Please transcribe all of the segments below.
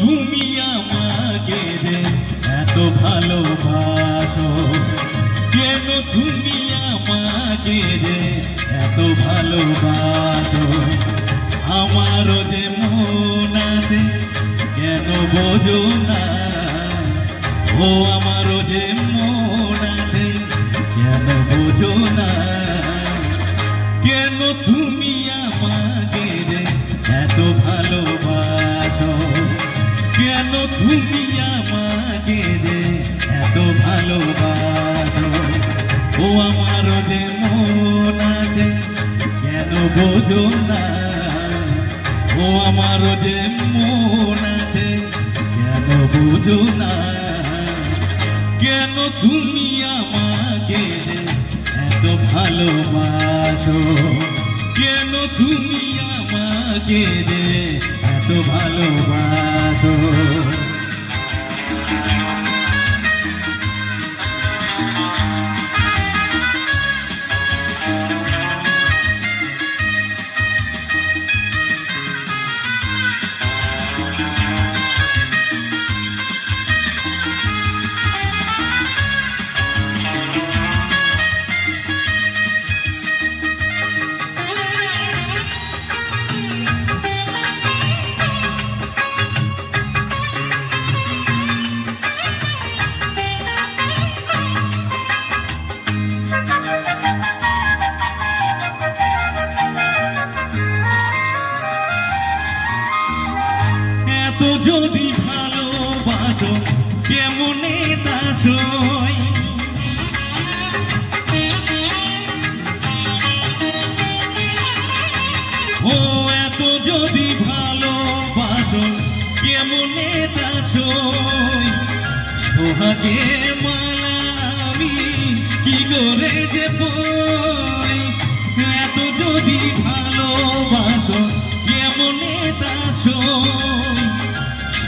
তুমি আমাকে রে? এত ভালোবাসো। কেন তুমি আমাকে রে? এত ভালোবাসো। আমারও যে মন আছে, কেন বোঝো না? ও, আমারও যে মন আছে, কেন বোঝো না? কেন তুমি তুমি আমাকে রে এত ভালোবাসো। ও আমার যে মন আছে, কেন বোঝো না? ও আমার যে মন আছে, কেন বোঝো না? কেন তুমি আমাকে রে এত ভালোবাসো? কেন তুমি আমাকে রে এত ভালোবাসো? এত যদি ভালোবাসো, কেমনে দাসই ও, এত যদি ভালোবাসো, কেমনে দাসই সোহাগের মালা আমি কি করে যে এত যদি ভালোবাসো, কেমনে দাসই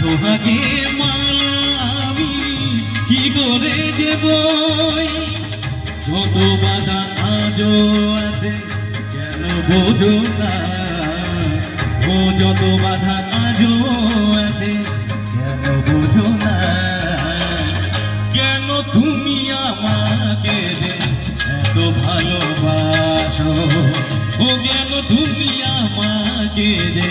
সোহাগের মালা আমি কি করে যে বই? যত বাধা আজও আছে কেন বোঝো না। ও যত বাধা আজও আছে কেন বোঝো না। কেন তুমি আমাকে এত ভালোবাসো? ও কেন তুমি আমাকে ভালোবাসো